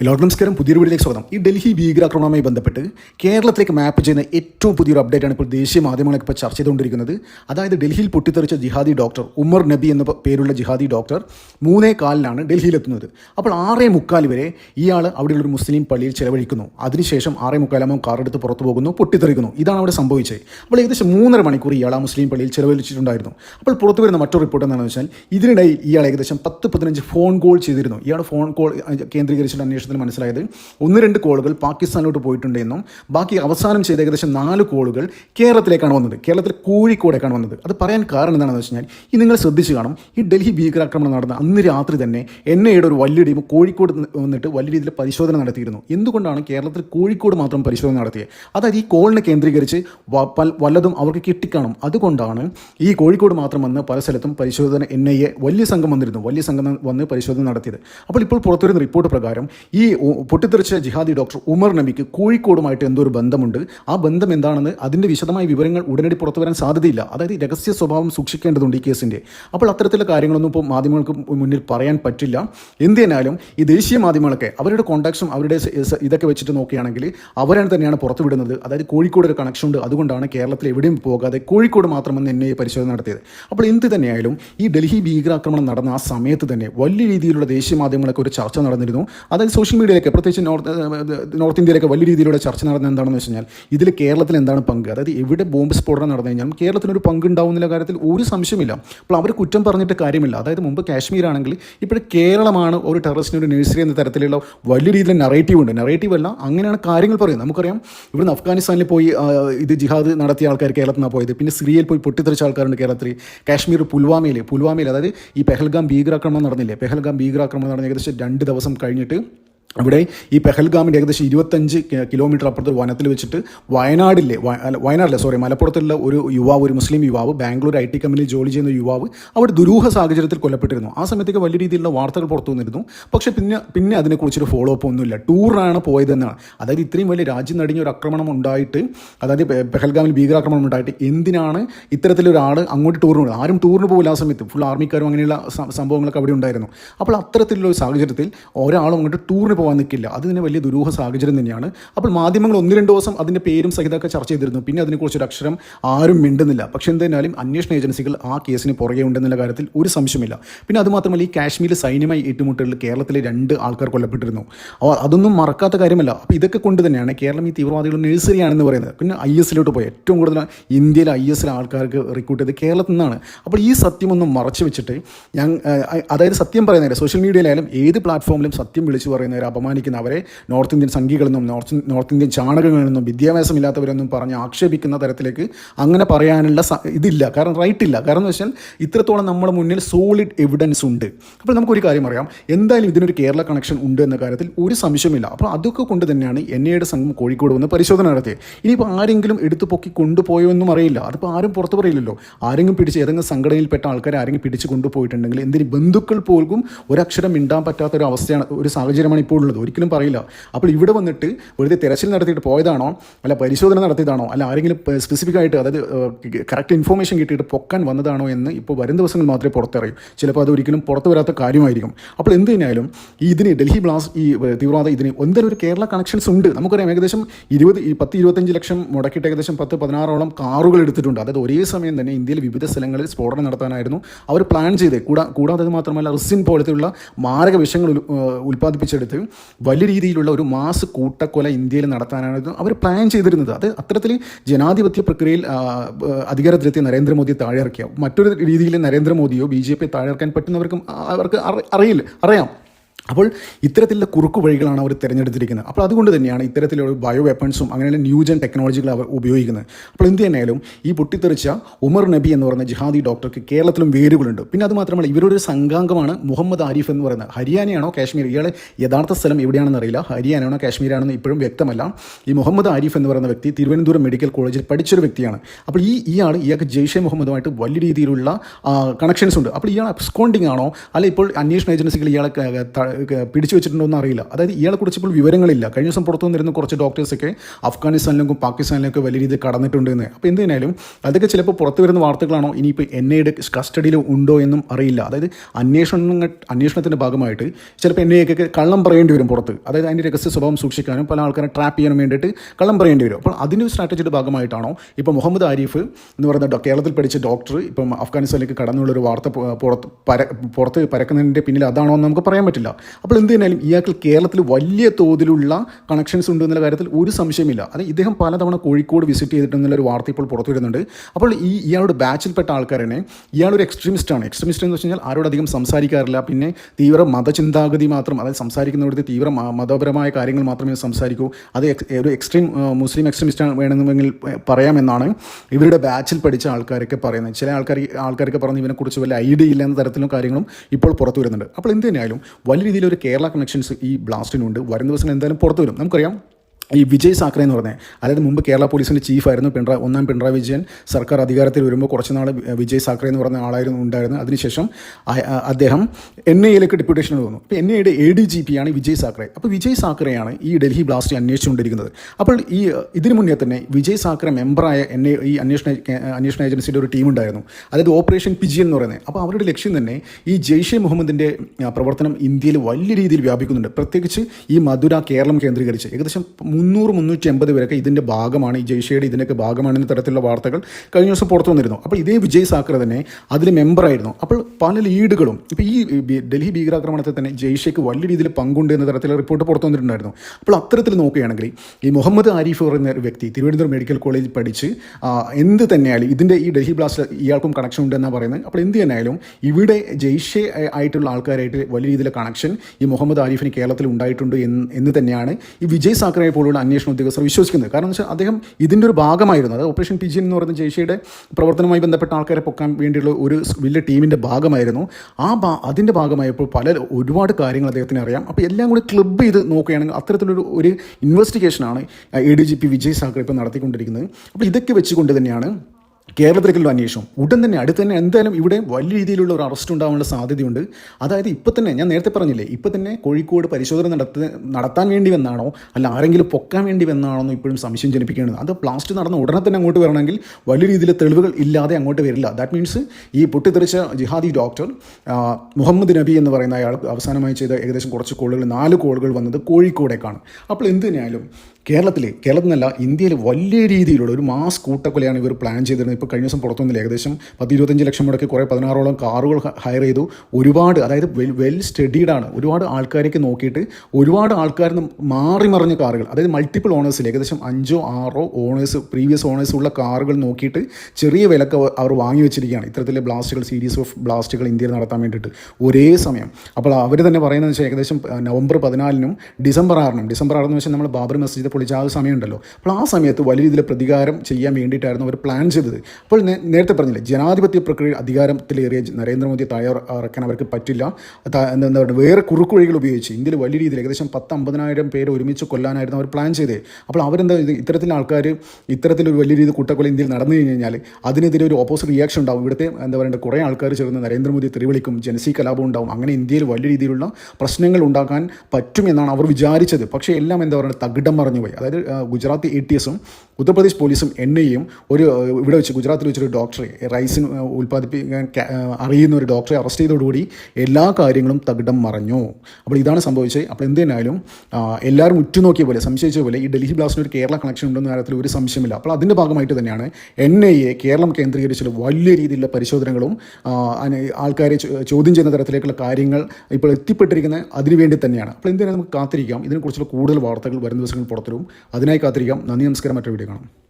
എല്ലാവർക്കും നമസ്കാരം. പുതിയൊരു വീഡിയോയിലേക്ക് സ്വാഗതം. ഈ ഡൽഹി ഭീകരാക്രമണവുമായി ബന്ധപ്പെട്ട് കേരളത്തിലേക്ക് മാപ്പ് ചെയ്യുന്ന ഏറ്റവും പുതിയൊരു അപ്ഡേറ്റാണ് ഇപ്പോൾ ദേശീയ മാധ്യമങ്ങളൊക്കെ ഇപ്പോൾ ചർച്ച ചെയ്തുകൊണ്ടിരിക്കുന്നത്. അതായത് ഡൽഹിയിൽ പൊട്ടിത്തെറിച്ച ജിഹാദി ഡോക്ടർ ഉമർ നബി എന്ന പേരുള്ള ജിഹാദി ഡോക്ടർ മൂന്നേ കാലിലാണ് ഡൽഹിയിലെത്തുന്നത്. അപ്പോൾ ആറേ മുക്കാൽ വരെ ഇയാൾ അവിടെയുള്ള ഒരു മുസ്ലിം പള്ളിയിൽ ചെലവഴിക്കുന്നു. അതിനുശേഷം ആറേ മുക്കാലാകുമ്പോൾ കാറെടുത്ത് പുറത്തു പോകുന്നു പൊട്ടിത്തെറിക്കുന്നു. ഇതാണ് അവിടെ സംഭവിച്ചത്. അപ്പോൾ ഏകദേശം മൂന്നര മണിക്കൂർ ഇയാൾ ആ മുസ്ലിം പള്ളിയിൽ ചെലവഴിച്ചിട്ടുണ്ടായിരുന്നു. അപ്പോൾ പുറത്തു വരുന്ന മറ്റൊരു റിപ്പോർട്ട് എന്താണെന്ന് വെച്ചാൽ ഇതിനിടയിൽ ഇയാൾ ഏകദേശം പത്ത് പതിനഞ്ച് ഫോൺ കോൾ ചെയ്തിരുന്നു. ഇയാൾ ഫോൺ കോൾ കേന്ദ്രീകരിച്ചിട്ട് അന്വേഷണത്തിൽ മനസ്സിലായത് ഒന്ന് രണ്ട് കോളുകൾ പാകിസ്ഥാനിലോട്ട് പോയിട്ടുണ്ടെന്നും ബാക്കി അവസാനം ചെയ്ത ഏകദേശം നാല് കോളുകൾ കേരളത്തിലേക്കാണ് വന്നത്. കേരളത്തിൽ കോഴിക്കോടേക്കാണ് വന്നത്. അത് പറയാൻ കാരണം എന്താണെന്ന് വെച്ച് കഴിഞ്ഞാൽ ഈ നിങ്ങൾ ശ്രദ്ധിച്ച് കാണും ഈ ഡൽഹി ഭീകരാക്രമണം നടന്ന അന്ന് രാത്രി തന്നെ എൻ ഐയുടെ ഒരു വലിയ ടീം കോഴിക്കോട് വന്നിട്ട് വലിയ രീതിയിൽ പരിശോധന നടത്തിയിരുന്നു. എന്തുകൊണ്ടാണ് കേരളത്തിൽ കോഴിക്കോട് മാത്രം പരിശോധന നടത്തിയത് അതായത് ഈ കോളിനെ കേന്ദ്രീകരിച്ച് വല്ലതും അവർക്ക് കിട്ടിക്കാണും. അതുകൊണ്ടാണ് ഈ കോഴിക്കോട് മാത്രം വന്ന് പല സ്ഥലത്തും പരിശോധന എൻ ഐ എ വലിയ സംഘം വന്നിരുന്നു. വലിയ സംഘം വന്ന് പരിശോധന നടത്തിയത്. അപ്പോൾ ഇപ്പോൾ പുറത്തുവരുന്ന റിപ്പോർട്ട് പ്രകാരം ഉ- പൊട്ടിത്തെറിച്ച ജിഹാദി ഡോക്ടർ ഉമർ നബിക്ക് കോഴിക്കോടുമായിട്ട് എന്തോ ഒരു ബന്ധമുണ്ട്? ആ ബന്ധം എന്താണെന്ന് അതിന്റെ വിശദമായ വിവരങ്ങൾ ഉടനടി പുറത്തു വരാൻ സാധ്യതയില്ല. അതായത് രഹസ്യ സ്വഭാവം സൂക്ഷിക്കേണ്ടതുണ്ട് ഈ കേസിന്റെ അപ്പോൾ അത്തരത്തിലുള്ള കാര്യങ്ങളൊന്നും ഇപ്പോൾ മാധ്യമങ്ങൾക്ക് മുന്നിൽ പറയാൻ പറ്റില്ല. എന്തിനാലും ഈ ദേശീയ മാധ്യമങ്ങളൊക്കെ അവരുടെ കോൺടാക്ട്സും അവരുടെ ഇതൊക്കെ വെച്ചിട്ട് നോക്കുകയാണെങ്കിൽ അവരാണ് തന്നെയാണ് പുറത്തു വിടുന്നത് അതായത് കോഴിക്കോട് ഒരു കണക്ഷൻ ഉണ്ട്. അതുകൊണ്ടാണ് കേരളത്തിൽ എവിടെയും പോകാതെ കോഴിക്കോട് മാത്രമെന്ന് എന്നെ പരിശോധന നടത്തിയത്. അപ്പോൾ എന്ത് തന്നെയായാലും ഈ ഡൽഹി ഭീകരാക്രമണം നടന്ന ആ സമയത്ത് തന്നെ വലിയ രീതിയിലുള്ള ദേശീയ മാധ്യമങ്ങളൊക്കെ ഒരു ചർച്ച നടന്നിരുന്നു. അതായത് സോഷ്യൽ മീഡിയയിലൊക്കെ പ്രത്യേകിച്ച് നോർത്ത് നോർത്ത് ഇന്ത്യയിലൊക്കെ വലിയ രീതിയിലുള്ള ചർച്ച നടന്നത് എന്താണെന്ന് വെച്ച് കഴിഞ്ഞാൽ ഇതിൽ കേരളത്തിൽ എന്താണ് പങ്ക്? അതായത് എവിടെ ബോംബ് സ്ഫോടനം നടന്നു കഴിഞ്ഞാൽ കേരളത്തിനൊരു പങ്ക് ഉണ്ടാവുന്ന കാര്യത്തിൽ ഒരു സംശയമില്ല അപ്പോൾ അവർ കുറ്റം പറഞ്ഞിട്ട് കാര്യമില്ല. അതായത് മുമ്പ് കാശ്മീരാണെങ്കിൽ ഇപ്പോൾ കേരളമാണ് ഒരു ടെററിസ്റ്റിന് ഒരു നഴ്സറി എന്ന തരത്തിലുള്ള വലിയ രീതിയിൽ നറേറ്റീവ് ഉണ്ട്. നറേറ്റീവ് അല്ല അങ്ങനെയാണ് കാര്യങ്ങൾ പറയുന്നത്. നമുക്കറിയാം ഇവിടുന്ന് അഫ്ഗാനിസ്ഥാനിൽ പോയി ഇത് ജിഹാദ് നടത്തിയ ആൾക്കാർ കേരളത്തിൽ നിന്നാണ് പോയത്. പിന്നെ സിറിയയിൽ പോയി പൊട്ടിത്തെറിച്ച ആൾക്കാരുണ്ട് കേരളത്തിൽ കാശ്മീർ പുൽവാമയിൽ പുൽവാമയിൽ അതായത് ഈ പെഹൽഗാം ഭീകരാക്രമണം നടന്നില്ലേ? പെഹൽഗാം ഭീകരാക്രമണം നടന്ന ഏകദേശം രണ്ട് ദിവസം കഴിഞ്ഞിട്ട് അവിടെ ഈ പെഹൽഗാമിന്റെ ഏകദേശം ഇരുപത്തഞ്ച് കിലോമീറ്റർ അപ്പുറത്ത് വനത്തിൽ വെച്ചിട്ട് വയനാടിലെ വയനാടിലെ സോറി മലപ്പുറത്തുള്ള ഒരു യുവാവ് ഒരു മുസ്ലിം യുവാവ് ബാംഗ്ലൂർ ഐ ടി കമ്പനിയിൽ ജോലി ചെയ്യുന്ന യുവാവ് അവിടെ ദുരൂഹ സാഹചര്യത്തിൽ കൊല്ലപ്പെട്ടിരുന്നു. ആ സമയത്തേക്ക് വലിയ രീതിയിലുള്ള വാർത്തകൾ പുറത്തു വന്നിരുന്നു. പക്ഷേ പിന്നെ പിന്നെ അതിനെക്കുറിച്ചൊരു ഫോളോ അപ്പ് ഒന്നുമില്ല ടൂറാണ് പോയതെന്നാണ് അതായത് ഇത്രയും വലിയ രാജ്യം നടിഞ്ഞ ഒരു ആക്രമണം ഉണ്ടായിട്ട് അതായത് പെഹൽഗാമിൽ ഭീകരാക്രമണം ഉണ്ടായിട്ട് എന്തിനാണ് ഇത്തരത്തിലൊരാൾ അങ്ങോട്ട് ടൂറിന് പോകുന്നത് ആരും ടൂറിന് പോകില്ല ആ സമയത്ത്. ഫുൾ ആർമിക്കാരും അങ്ങനെയുള്ള സംഭവങ്ങളൊക്കെ അവിടെ ഉണ്ടായിരുന്നു. അപ്പോൾ അത്തരത്തിലുള്ള ഒരു സാഹചര്യത്തിൽ ഒരാളും അങ്ങോട്ട് ടൂറിന് പോകാൻ നിൽക്കില്ല. അത് തന്നെ വലിയ ദുരൂഹ സാഹചര്യം തന്നെയാണ്. അപ്പോൾ മാധ്യമങ്ങൾ ഒന്ന് രണ്ട് ദിവസം അതിന്റെ പേരും സഹിതമൊക്കെ ചർച്ച ചെയ്തിരുന്നു. പിന്നെ അതിനെക്കുറിച്ച് ഒരു അക്ഷരം ആരും മിണ്ടുന്നില്ല. പക്ഷേ എന്തായാലും അന്വേഷണ ഏജൻസികൾ ആ കേസിന് പുറകെ ഉണ്ടെന്നുള്ള കാര്യത്തിൽ ഒരു സംശയമില്ല പിന്നെ അതുമാത്രമല്ല ഈ കാശ്മീരിൽ സൈന്യമായി ഏറ്റുമുട്ടലിൽ കേരളത്തിലെ രണ്ട് ആൾക്കാർ കൊല്ലപ്പെട്ടിരുന്നു. അപ്പോൾ അതൊന്നും മറക്കാത്ത കാര്യമല്ല. അപ്പോൾ ഇതൊക്കെ കൊണ്ട് തന്നെയാണ് കേരളം ഈ തീവ്രവാദികൾ നഴ്സറിയാണെന്ന് പറയുന്നത്. പിന്നെ ഐ എസിലോട്ട് പോയി. ഏറ്റവും കൂടുതൽ ഇന്ത്യയിലെ ഐ എസിലെ ആൾക്കാർക്ക് റിക്രൂട്ട് ചെയ്ത് കേരളത്തിൽ നിന്നാണ്. അപ്പോൾ ഈ സത്യമൊന്നും മറച്ചു വെച്ചിട്ട് ഞാൻ അതായത് സത്യം പറയുന്നവരെ സോഷ്യൽ മീഡിയയിലായാലും ഏത് പ്ലാറ്റ്ഫോമിലും സത്യം വിളിച്ചു പറയുന്നവരെ അപമാനിക്കുന്ന അവരെ നോർത്ത് ഇന്ത്യൻ സംഘികളെന്നും നോർത്ത് നോർത്ത് ഇന്ത്യൻ ചാണകങ്ങളെന്നും വിദ്യാഭ്യാസമില്ലാത്തവരെന്നും പറഞ്ഞ് ആക്ഷേപിക്കുന്ന തരത്തിലേക്ക് അങ്ങനെ പറയാനുള്ള ഇതില്ല. കാരണം റൈറ്റ് ഇല്ല. കാരണം എന്ന് വെച്ചാൽ ഇത്രത്തോളം നമ്മുടെ മുന്നിൽ സോളിഡ് എവിഡൻസ് ഉണ്ട്. അപ്പോൾ നമുക്കൊരു കാര്യം അറിയാം. എന്തായാലും ഇതിനൊരു കേരള കണക്ഷൻ ഉണ്ട് എന്ന കാര്യത്തിൽ ഒരു സംശയമില്ല അപ്പോൾ അതൊക്കെ കൊണ്ട് തന്നെയാണ് എൻ ഐയുടെ സംഘം കോഴിക്കോട് വന്ന് പരിശോധന നടത്തിയത് ഇനിയിപ്പോൾ ആരെങ്കിലും എടുത്തു പൊക്കി കൊണ്ടുപോയോ എന്നും അറിയില്ല. അതിപ്പോൾ ആരും പുറത്ത് പറയില്ലല്ലോ. ആരെങ്കിലും പിടിച്ച് ഏതെങ്കിലും സംഘടനയിൽപ്പെട്ട ആൾക്കാർ ആരെങ്കിലും പിടിച്ച് കൊണ്ടുപോയിട്ടുണ്ടെങ്കിൽ എന്തിന് ബന്ധുക്കൾ പോലും ഒരക്ഷരം മിണ്ടാൻ പറ്റാത്ത ഒരു അവസ്ഥയാണ് ഒരു സാഹചര്യമാണ് ഇപ്പോൾ ഉള്ളത് ഒരിക്കലും പറയില്ല. അപ്പോൾ ഇവിടെ വന്നിട്ട് വെറുതെ തിരച്ചിൽ നടത്തിയിട്ട് പോയതാണോ? അല്ല പരിശോധന നടത്തിയതാണോ? അല്ല ആരെങ്കിലും സ്പെസിഫിക് ആയിട്ട് അതായത് കറക്റ്റ് ഇൻഫോർമേഷൻ കിട്ടിയിട്ട് പൊക്കാൻ വന്നതാണോ എന്ന് ഇപ്പോൾ വരും ദിവസങ്ങൾ മാത്രമേ പുറത്തറിയൂ. ചിലപ്പോൾ അത് ഒരിക്കലും പുറത്തു വരാത്ത കാര്യമായിരിക്കും. അപ്പോൾ എന്ത് തന്നെയായാലും ഈ ഇതിന് ഡൽഹി ബ്ലാസ്റ്റ് ഈ തീവ്രവാദം ഇതിന് എന്തായാലും ഒരു കേരള കണക്ഷൻസ് ഉണ്ട്. നമുക്കറിയാം ഏകദേശം ഇരുപത് ഈ പത്ത് ഇരുപത്തഞ്ച് ലക്ഷം മുടക്കിയിട്ട് ഏകദേശം പത്ത് പതിനാറോളം കാറുകൾ എടുത്തിട്ടുണ്ട്. അതായത് ഒരേ സമയം തന്നെ ഇന്ത്യയിൽ വിവിധ സ്ഥലങ്ങളിൽ സ്ഫോടനം നടത്താനായിരുന്നു അവർ പ്ലാൻ ചെയ്തേ. കൂടാ കൂടാതെ മാത്രമല്ല റിസിൻ പോലത്തെയുള്ള മാരക വിഷങ്ങൾ ഉൽ- ഉൽപ്പാദിപ്പിച്ചെടുത്ത് വലിയ രീതിയിലുള്ള ഒരു മാസ് കൂട്ടക്കൊല ഇന്ത്യയിൽ നടത്താനാണ് അവർ പ്ലാൻ ചെയ്തിരുന്നത്. അത് അത്തരത്തിൽ ജനാധിപത്യ പ്രക്രിയയിൽ അധികാരത്തിലെത്തിയ നരേന്ദ്രമോദിയെ താഴെയിറക്കിയ മറ്റൊരു രീതിയിൽ നരേന്ദ്രമോദിയോ ബി ജെ പി താഴെയിറക്കാൻ പറ്റുന്നവർക്കും അവർക്ക് അറിയില്ല അറിയാം. അപ്പോൾ ഇത്തരത്തിലുള്ള കുറുക്കു വഴികളാണ് അവർ തിരഞ്ഞെടുത്തിരിക്കുന്നത്. അപ്പോൾ അതുകൊണ്ട് തന്നെയാണ് ഇത്തരത്തിലുള്ള ബയോ വെപ്പൺസും അങ്ങനെയുള്ള ന്യൂജൻ ടെക്നോളജികൾ അവർ ഉപയോഗിക്കുന്നത്. അപ്പോൾ എന്ത് തന്നെയായാലും ഈ പൊട്ടിത്തെറിച്ച ഉമർ നബി എന്ന് പറയുന്ന ജിഹാദി ഡോക്ടർക്ക് കേരളത്തിലും വേരുകളുണ്ട്. പിന്നെ അത് മാത്രമല്ല ഇവരുടെ ഒരു സംഘാംഗമാണ് മുഹമ്മദ് ആരിഫ് എന്ന് പറയുന്നത്. ഹരിയാനയാണോ കാശ്മീർ? ഇയാളെ യഥാർത്ഥ സ്ഥലം എവിടെയാണെന്ന് അറിയില്ല. ഹരിയാനയാണോ കാശ്മീരാണെന്ന് ഇപ്പോഴും വ്യക്തമല്ല. ഈ മുഹമ്മദ് ആരിഫ് എന്ന് പറയുന്ന വ്യക്തി തിരുവനന്തപുരം മെഡിക്കൽ കോളേജിൽ പഠിച്ചൊരു വ്യക്തിയാണ്. അപ്പോൾ ഈ ഇയാൾ ഇയാൾക്ക് ജെയ്ഷെ മുഹമ്മദുമായിട്ട് വലിയ രീതിയിലുള്ള കണക്ഷൻസ് ഉണ്ട്. അപ്പോൾ ഇയാൾ അബ്സ്കോണ്ടിങ് ആണോ? അല്ല ഇപ്പോൾ അന്വേഷണ ഏജൻസികൾ ഇയാളെ പിടിച്ചു വെച്ചിട്ടുണ്ടോ എന്ന് അറിയില്ല. അതായത് ഇയാളെക്കുറിച്ച് ഇപ്പോൾ വിവരങ്ങളില്ല. കഴിഞ്ഞ ദിവസം പുറത്തു വന്നിരുന്ന കുറച്ച് ഡോക്ടേഴ്സൊക്കെ അഫ്ഗാനിസ്ഥാനിലേക്കും പാകിസ്ഥാനിലേക്കും വലിയ രീതിയിൽ കടന്നിട്ടുണ്ട് എന്ന് അപ്പോൾ എന്തിനായാലും അതൊക്കെ ചിലപ്പോൾ പുറത്തു വരുന്ന വാർത്തകളാണോ? ഇനിയിപ്പോൾ എൻ ഐയുടെ കസ്റ്റഡിയിൽ ഉണ്ടോ എന്നും അറിയില്ല. അതായത് അന്വേഷണ അന്വേഷണത്തിന്റെ ഭാഗമായിട്ട് ചിലപ്പോൾ എൻ ഐയൊക്കെ കള്ളം പറയേണ്ടി വരും പുറത്ത്. അതായത് അതിന്റെ രഹസ്യ സ്വഭാവം സൂക്ഷിക്കാനും പല ആൾക്കാരെ ട്രാപ്പ് ചെയ്യാനും വേണ്ടിയിട്ട് കള്ളം പറയേണ്ടി വരും. അപ്പോൾ അതിന് സ്ട്രാറ്റജിയുടെ ഭാഗമായിട്ടാണോ ഇപ്പോൾ മുഹമ്മദ് ആരിഫ് എന്ന് പറയുന്ന കേരളത്തിൽ പഠിച്ച ഡോക്ടർ ഇപ്പം അഫ്ഗാനിസ്ഥാനിലേക്ക് കടന്നുള്ളൊരു വാർത്ത പുറത്ത് പര പുറത്ത് പരക്കുന്നതിന്റെ പിന്നിൽ അതാണോ എന്ന് നമുക്ക് പറയാൻ പറ്റില്ല. അപ്പോൾ എന്ത് തന്നെയാലും ഇയാൾക്ക് കേരളത്തിൽ വലിയ തോതിലുള്ള കണക്ഷൻസ് ഉണ്ട് എന്നുള്ള കാര്യത്തിൽ ഒരു സംശയമില്ല. അത് ഇദ്ദേഹം പലതവണ കോഴിക്കോട് വിസിറ്റ് ചെയ്തിട്ടുള്ള ഒരു വാർത്ത ഇപ്പോൾ പുറത്തു വരുന്നുണ്ട്. അപ്പോൾ ഈ ഇയാളുടെ ബാച്ചിൽപ്പെട്ട ആൾക്കാരനെ ഇയാളൊരു എക്സ്ട്രീമിസ്റ്റ് ആണ്. എക്സ്ട്രീമിസ്റ്റ് എന്ന് വെച്ച് കഴിഞ്ഞാൽ ആരോടധികം സംസാരിക്കാറില്ല. പിന്നെ തീവ്ര മതചിന്താഗതി മാത്രം അതായത് സംസാരിക്കുന്നവരുടെ തീവ്ര മതപരമായ കാര്യങ്ങൾ മാത്രമേ സംസാരിക്കൂ. അത് ഒരു എക്സ്ട്രീം മുസ്ലിം എക്സ്ട്രീമിസ്റ്റ് വേണമെന്നുണ്ടെങ്കിൽ പറയാമെന്നാണ് ഇവരുടെ ബാച്ചിൽ പഠിച്ച ആൾക്കാരൊക്കെ പറയുന്നത്. ചില ആൾക്കാർ ആൾക്കാരൊക്കെ പറഞ്ഞ് ഇവനെക്കുറിച്ച് വലിയ ഐഡിയ ഇല്ല എന്ന തരത്തിലും കാര്യങ്ങളും ഇപ്പോൾ പുറത്തു വരുന്നുണ്ട്. അപ്പോൾ എന്ത് തന്നെയായാലും വലിയ രീതിയിൽ ഒരു കേരള കണക്ഷൻസ് ഈ ബ്ലാസ്റ്റിനുണ്ട് വരും ദിവസങ്ങൾ എന്തായാലും പുറത്തു വരും. നമുക്കറിയാം ഈ വിജയ് സാക്കറെ എന്ന് പറഞ്ഞത് അതായത് മുമ്പ് കേരള പോലീസിന്റെ ചീഫായിരുന്നു പിണറായി ഒന്നാം പിണറായി വിജയൻ. സർക്കാർ അധികാരത്തിൽ വരുമ്പോൾ കുറച്ച് നാൾ വിജയ് സാക്കറെ എന്ന് പറഞ്ഞ ആളായിരുന്നു ഉണ്ടായിരുന്നത്. അതിനുശേഷം അദ്ദേഹം എൻ ഐയിലേക്ക് ഡെപ്യൂട്ടേഷൻ വന്നു. അപ്പോൾ എൻ ഐയുടെ എ ഡി ജി പി ആണ് വിജയ് സാക്കറെ. അപ്പോൾ വിജയ് സാക്കറെയാണ് ഈ ഡൽഹി ബ്ലാസ്റ്റ് അന്വേഷിച്ചുകൊണ്ടിരിക്കുന്നത്. അപ്പോൾ ഈ ഇതിനു മുന്നേ തന്നെ വിജയ് സാക്കറെ മെമ്പറായ എൻ ഐ ഈ അന്വേഷണ അന്വേഷണ ഏജൻസിയുടെ ഒരു ടീം ഉണ്ടായിരുന്നു. അതായത് ഓപ്പറേഷൻ പിജി എന്ന് പറയുന്നത്. അപ്പോൾ അവരുടെ ലക്ഷ്യം തന്നെ ഈ ജെയ്ഷെ മുഹമ്മദിന്റെ പ്രവർത്തനം ഇന്ത്യയിൽ വലിയ രീതിയിൽ വ്യാപിക്കുന്നുണ്ട്. പ്രത്യേകിച്ച് ഈ മധുര കേരളം കേന്ദ്രീകരിച്ച്. ഏകദേശം മുന്നൂറ് മുന്നൂറ്റി എൺപത് പേരൊക്കെ ഇതിന്റെ ഭാഗമാണ് ഈ ജയ്ഷയുടെ ഇതിനൊക്കെ ഭാഗമാണ് ഭാഗമാണെന്ന തരത്തിലുള്ള വാർത്തകൾ കഴിഞ്ഞ ദിവസം പുറത്തു വന്നിരുന്നു. അപ്പോൾ ഇതേ വിജയ് സാക്കർ തന്നെ അതിൽ മെമ്പറായിരുന്നു അപ്പോൾ പല ലീഡുകളും ഇപ്പോൾ ഈ ഡൽഹി ഭീകരാക്രമണത്തിൽ തന്നെ ജയ്ഷയ്ക്ക് വലിയ രീതിയിൽ പങ്കുണ്ട് എന്ന തരത്തിലുള്ള റിപ്പോർട്ട് പുറത്തു വന്നിട്ടുണ്ടായിരുന്നു. അപ്പോൾ അത്തരത്തിൽ നോക്കുകയാണെങ്കിൽ ഈ മുഹമ്മദ് ആരിഫ് പറയുന്ന ഒരു വ്യക്തി തിരുവനന്തപുരം മെഡിക്കൽ കോളേജിൽ പഠിച്ച് എന്ത് തന്നെയായാലും ഇതിന്റെ ഈ ഡൽഹി ബ്ലാസ്റ്റ് ഇയാൾക്കും കണക്ഷൻ ഉണ്ടെന്നാണ് പറയുന്നത്. അപ്പോൾ എന്ത് തന്നെയായാലും ഇവിടെ ജയ്ഷെ ആയി- ആയിട്ടുള്ള ആൾക്കാരായിട്ട് വലിയ രീതിയിലുള്ള കണക്ഷൻ ഈ മുഹമ്മദ് ആരിഫിന് കേരളത്തിൽ ഉണ്ടായിട്ടുണ്ട് എന്ന് എന്ന് തന്നെയാണ് ഈ വിജയ് സാക്കറെ പോലുള്ള അന്വേഷണ ഉദ്യോഗസ്ഥർ വിശ്വസിക്കുന്നത്. കാരണം വെച്ചാൽ അദ്ദേഹം ഇതിന്റെ ഒരു ഭാഗമായിരുന്നു. അതായത് ഓപ്പറേഷൻ പിജിൻ എന്ന് പറയുന്ന ജയ്ഷയുടെ പ്രവർത്തനവുമായി ബന്ധപ്പെട്ട ആൾക്കാരെ പൊക്കാൻ വേണ്ടിയുള്ള ഒരു വലിയ ടീമിന്റെ ഭാഗമായിരുന്നു. ആ ഭാ അതിന്റെ ഭാഗമായപ്പോൾ പല ഒരുപാട് കാര്യങ്ങൾ അദ്ദേഹത്തിന് അറിയാം. അപ്പോൾ എല്ലാം കൂടി ക്ലബ്ബ് ചെയ്ത് നോക്കുകയാണെങ്കിൽ അത്തരത്തിലൊരു ഒരു ഇൻവെസ്റ്റിഗേഷനാണ് A D G P Vijay Sakhare ഇപ്പോൾ നടത്തിക്കൊണ്ടിരിക്കുന്നത്. അപ്പോൾ ഇതൊക്കെ വെച്ചുകൊണ്ട് തന്നെയാണ് കേരളത്തിലേക്കുള്ള അന്വേഷണം. ഉടൻ തന്നെ അടുത്ത് തന്നെ എന്തായാലും ഇവിടെ വലിയ രീതിയിലുള്ള ഒരു അറസ്റ്റ് ഉണ്ടാവാനുള്ള സാധ്യതയുണ്ട്. അതായത് ഇപ്പം തന്നെ ഞാൻ നേരത്തെ പറഞ്ഞില്ലേ ഇപ്പം തന്നെ കോഴിക്കോട് പരിശോധന നടത്ത നടത്താൻ വേണ്ടി വന്നാണോ അല്ല ആരെങ്കിലും പൊക്കാൻ വേണ്ടി വന്നാണോ ഇപ്പോഴും സംശയം ജനിപ്പിക്കേണ്ടത്. അത് പ്ലാസ്റ്റ് നടന്ന ഉടനെ തന്നെ അങ്ങോട്ട് വരണമെങ്കിൽ വലിയ രീതിയിൽ തെളിവുകൾ ഇല്ലാതെ അങ്ങോട്ട് വരില്ല. ദാറ്റ് മീൻസ് ഈ പൊട്ടിത്തെറിച്ച ജിഹാദി ഡോക്ടർ മുഹമ്മദ് നബി എന്ന് പറയുന്ന അയാൾ അവസാനമായി ചെയ്ത ഏകദേശം കുറച്ച് കോളുകൾ നാല് കോളുകൾ വന്നത് കോഴിക്കോടേക്കാണ്. അപ്പോൾ എന്ത് തന്നെയായാലും കേരളത്തിൽ കേരളത്തിൽ നിന്നല്ല ഇന്ത്യയിൽ വലിയ രീതിയിലുള്ള ഒരു മാസ് കൂട്ടക്കൊലയാണ് ഇവർ പ്ലാൻ ചെയ്തിരുന്നത്. ഇപ്പോൾ കഴിഞ്ഞ ദിവസം പുറത്തു വന്നില്ല ഏകദേശം പത്ത് ഇരുപത്തഞ്ച് ലക്ഷം മുടക്കി കുറേ പതിനാറോളം കാറുകൾ ഹയർ ചെയ്തു. ഒരുപാട് അതായത് വെൽ വെൽ സ്റ്റഡീഡാണ് ഒരുപാട് ആൾക്കാരേക്ക് നോക്കിയിട്ട് ഒരുപാട് ആൾക്കാരിൽ നിന്ന് മാറി മറിഞ്ഞ കാറുകൾ അതായത് മൾട്ടിപ്പിൾ ഓണേഴ്സിൽ ഏകദേശം അഞ്ചോ ആറോ ഓണേഴ്സ് പ്രീവിയസ് ഓണേഴ്സ് ഉള്ള കാറുകൾ നോക്കിയിട്ട് ചെറിയ വിലക്ക് അവർ വാങ്ങി വെച്ചിരിക്കുകയാണ്. ഇത്തരത്തിലെ ബ്ലാസ്റ്റുകൾ സീരീസ് ഓഫ് ബ്ലാസ്റ്റുകൾ ഇന്ത്യയിൽ നടത്താൻ വേണ്ടിയിട്ട് ഒരേ സമയം. അപ്പോൾ അവർ തന്നെ പറയുന്നത് വെച്ചാൽ ഏകദേശം നവംബർ പതിനാലിനും ഡിസംബർ ആറിനും ഡിസംബർ ആറെന്ന് വെച്ചാൽ നമ്മൾ ബാബറി മസ്ജിദ് പൊളിച്ച ആ സമയമുണ്ടല്ലോ. അപ്പോൾ ആ സമയത്ത് വലിയ രീതിയിൽ പ്രതികാരം ചെയ്യാൻ വേണ്ടിയിട്ടായിരുന്നു അവർ പ്ലാൻ ചെയ്തത്. അപ്പോൾ നേരത്തെ പറഞ്ഞില്ലേ ജനാധിപത്യ പ്രക്രിയ അധികാരത്തിലേറിയ നരേന്ദ്രമോദി തയ്യാറാക്കാൻ അവർക്ക് പറ്റില്ല. എന്താ പറയുക വേറെ കുറുക്കുവഴികൾ ഉപയോഗിച്ച് ഇന്ത്യയിൽ വലിയ രീതിയിൽ ഏകദേശം പത്ത് അമ്പതിനായിരം പേര് ഒരുമിച്ച് കൊല്ലാനായിരുന്നു അവർ പ്ലാൻ ചെയ്തത്. അപ്പോൾ അവരെന്താ ഇത് ഇത്തരത്തിലുള്ള ആൾക്കാർ ഇത്തരത്തിലൊരു വലിയ രീതിയിൽ കൂട്ടക്കൊല ഇന്ത്യയിൽ നടന്നു കഴിഞ്ഞ് കഴിഞ്ഞാൽ അതിനെതിരെ ഒരു ഓപ്പോസിറ്റ് റിയാക്ഷൻ ഉണ്ടാവും. ഇവിടുത്തെ എന്താ പറയുക കുറേ ആൾക്കാർ ചേർന്ന് നരേന്ദ്രമോദി തെറിവിളിക്കും ജനസി കലാപം ഉണ്ടാവും. അങ്ങനെ ഇന്ത്യയിൽ വലിയ രീതിയിലുള്ള പ്രശ്നങ്ങൾ ഉണ്ടാക്കാൻ പറ്റുമെന്നാണ് അവർ വിചാരിച്ചത്. പക്ഷേ എല്ലാം എന്താ പറയുക തകിടം പോയി അതായത് ഗുജറാത്ത് എ ടി എസും ഉത്തർപ്രദേശ് പോലീസും എൻ ഐയും ഒരു ഇവിടെ വെച്ച് ഗുജറാത്തിൽ വെച്ചൊരു ഡോക്ടറെ റൈസിന് ആ, ഉൽപ്പാദിപ്പിക്കാൻ അറിയുന്ന ഒരു ഡോക്ടറെ അറസ്റ്റ് ചെയ്തതോടുകൂടി എല്ലാ കാര്യങ്ങളും തകിടം മറഞ്ഞു. അപ്പോൾ ഇതാണ് സംഭവിച്ചത്. അപ്പോൾ എന്തിനായാലും എല്ലാവരും ഉറ്റുനോക്കിയ പോലെ സംശയിച്ച പോലെ ഈ ഡൽഹി ബ്ലാസ്റ്റിന് ഒരു കേരള കണക്ഷൻ ഉണ്ടെന്ന കാര്യത്തിൽ ഒരു സംശയമില്ല. അപ്പോൾ അതിന്റെ ഭാഗമായിട്ട് തന്നെയാണ് എൻ ഐ എ കേരളം കേന്ദ്രീകരിച്ചുള്ള വലിയ രീതിയിലുള്ള പരിശോധനകളും ആൾക്കാരെ ചോദ്യം ചെയ്യുന്ന തരത്തിലേക്കുള്ള കാര്യങ്ങൾ ഇപ്പോൾ എത്തിപ്പെട്ടിരിക്കുന്നത് അതിനുവേണ്ടി തന്നെയാണ്. അപ്പോൾ എന്തിനാണ് നമുക്ക് കാത്തിരിക്കാം. ഇതിനെക്കുറിച്ചുള്ള കൂടുതൽ വാർത്തകൾ വരും ദിവസങ്ങളിൽ പുറത്തുവരും അതിനായി കാത്തിരിക്കാം. നന്ദി നമസ്കാരം. മറ്റൊരു വീഡിയോ കാണാം.